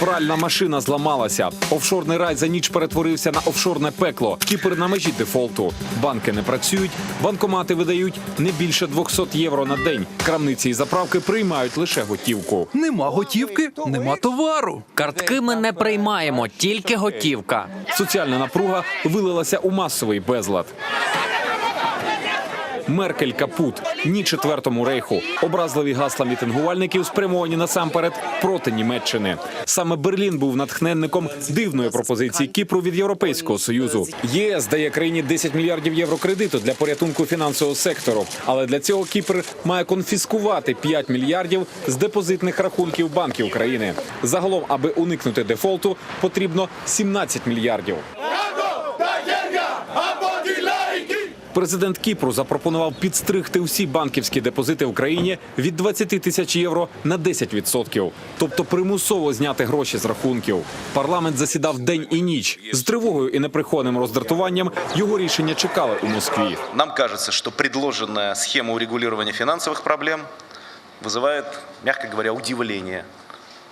Пральна машина зламалася. Офшорний рай за ніч перетворився на офшорне пекло. Кіпр на межі дефолту. Банки не працюють, банкомати видають не більше 200 євро на день. Крамниці і заправки приймають лише готівку. Нема готівки, нема товару. Картки ми не приймаємо, тільки готівка. Соціальна напруга вилилася у масовий безлад. Меркель капут, ні четвертому рейху. Образливі гасла мітингувальників спрямовані насамперед проти Німеччини. Саме Берлін був натхненником дивної пропозиції Кіпру від Європейського союзу. ЄС дає країні 10 мільярдів євро кредиту для порятунку фінансового сектору. Але для цього Кіпр має конфіскувати 5 мільярдів з депозитних рахунків банків країни. Загалом, аби уникнути дефолту, потрібно 17 мільярдів. Президент Кіпру запропонував підстригти всі банківські депозити в країні від 20 тисяч євро на 10%. тобто примусово зняти гроші з рахунків. Парламент засідав день і ніч з тривогою і неприхованим роздратуванням. Його рішення чекали у Москві. Нам кажется, что предложенная схема урегулирования финансовых проблем вызывает, мягко говоря, удивление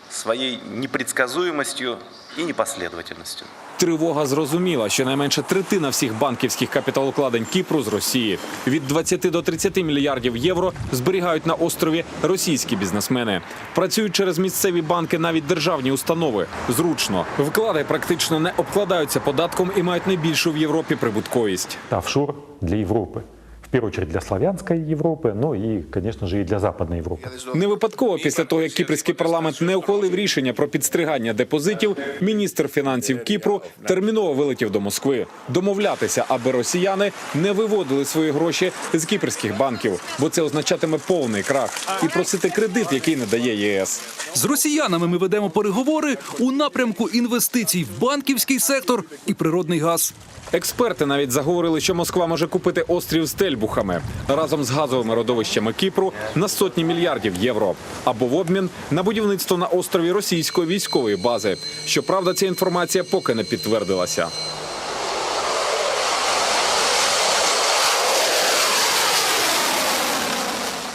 своей непредсказуемостью и непоследовательностью. Тривога зрозуміла, що найменше третина всіх банківських капіталокладень Кіпру з Росії від 20 до 30 мільярдів євро зберігають на острові російські бізнесмени. Працюють через місцеві банки, навіть державні установи. Зручно вклади практично не обкладаються податком і мають найбільшу в Європі прибутковість. офшор для Европы. В первую очередь для славянской Европы, но и, конечно же, и для Западной Европы. Не випадково після того, як кіпрський парламент не ухвалив рішення про підстригання депозитів, міністр фінансів Кіпру терміново вилетів до Москви домовлятися, аби росіяни не виводили свої гроші з кіпрських банків, бо це означатиме повний крах і просити кредит, який не дає ЄС. З росіянами ми ведемо переговори у напрямку інвестицій в банківський сектор і природний газ. Експерти навіть заговорили, що Москва може купити острів з Тельбухами разом з газовими родовищами Кіпру на сотні мільярдів євро або в обмін на будівництво на острові російської військової бази. Щоправда, ця інформація поки не підтвердилася.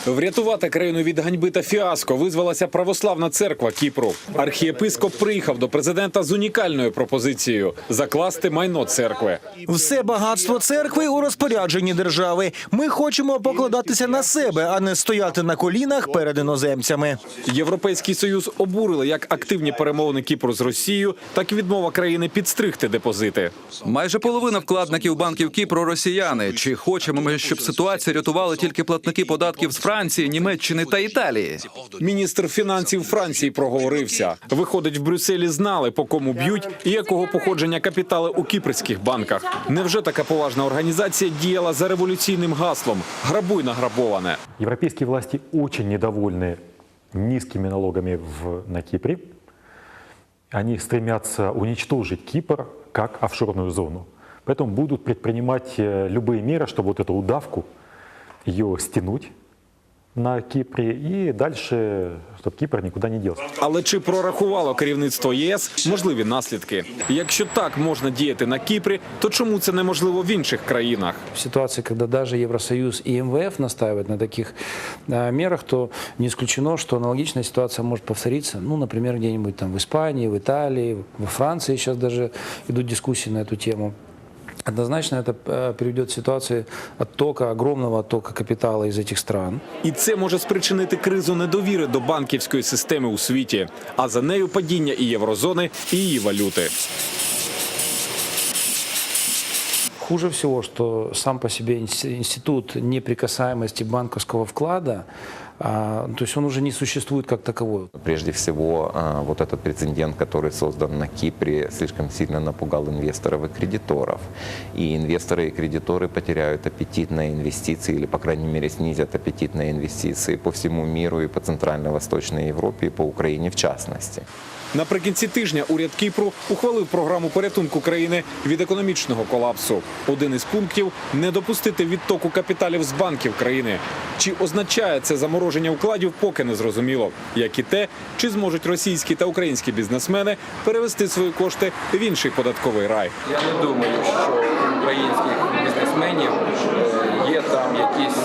Врятувати країну від ганьби та фіаско визвалася православна церква Кіпру. Архієпископ приїхав до президента з унікальною пропозицією закласти майно церкви. Все багатство церкви у розпорядженні держави. Ми хочемо покладатися на себе, а не стояти на колінах перед іноземцями. Європейський союз обурили як активні перемовини Кіпру з Росією, так і відмова країни підстригти депозити. Майже половина вкладників банків Кіпру росіяни. Чи хочемо ми, щоб ситуацію рятували тільки платники податків з Франції, Німеччини та Італії? Міністр фінансів Франції проговорився. Виходить, в Брюсселі знали, по кому б'ють і якого походження капітали у кіпрських банках. Невже така поважна організація діяла за революційним гаслом Грабуй награбоване. Европейские власти очень недовольны низкими налогами в, на Кипре. Они стремятся уничтожить Кипр как офшорную зону. Поэтому будут предпринимать э, любые меры, чтобы вот эту удавку, ее стянуть на Кипре и дальше, чтобы Кипр никуда не делся. Але чи прорахувало керівництво єС можливі наслідки? Якщо так можна діяти на Кіпрі, то чому це неможливо в інших країнах? в ситуации, когда даже Евросоюз и МВФ настаивают на таких э, мерах, то не исключено, что аналогичная ситуация может повториться, ну, например, где-нибудь там в Испании, в Италии, во Франции сейчас даже идут дискуссии на эту тему. Однозначно это э, приведет к ситуации оттока, огромного оттока капитала из этих стран. І це може спричинити кризу недовіри до банківської системи у світі, а за нею падіння і єврозони, і її валюти. Хуже всего, что сам по себе инс- институт неприкасаемости банковского вклада, а, то есть он уже не существует как таковой. Прежде всего, а, вот этот прецедент, который создан на Кипре, слишком сильно напугал инвесторов и кредиторов. И инвесторы и кредиторы потеряют аппетит на инвестиции, или, по крайней мере, снизят аппетит на инвестиции по всему миру и по Центрально-Восточной Европе, и по Украине в частности. Наприкінці тижня уряд Кіпру ухвалив програму порятунку країни від економічного колапсу. Один із пунктів не допустити відтоку капіталів з банків країни. Чи означає це замороження вкладів, поки не зрозуміло, як і те, чи зможуть російські та українські бізнесмени перевести свої кошти в інший податковий рай. Я не думаю, що українських бізнесменів е, є там якісь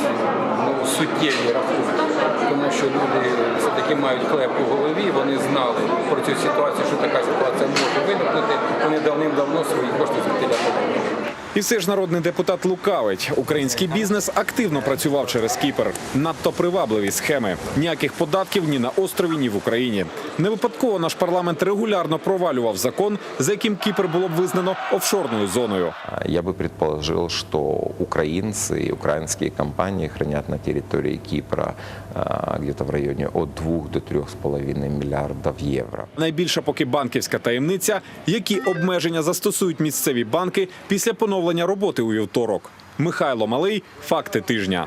ну, суттєві рахунки, тому що люди все-таки мають хлеб у голові, вони знали про цю ситуацію, що така ситуація може виникнути. Вони давним-давно свої кошти звідти повернули. І все ж народний депутат лукавить. Український бізнес активно працював через Кіпр. Надто привабливі схеми. Ніяких податків ні на острові, ні в Україні. Не випадково наш парламент регулярно провалював закон, за яким Кіпр було б визнано офшорною зоною. Я бы предположил, что украинцы и украинские компании хранят на территории Кипра а, где-то в районе от 2 до 3,5 миллиардов евро. Найбільша поки банківська таємниця, які обмеження застосують місцеві банки після поновлення роботи у вівторок. Михайло Малий, факти тижня.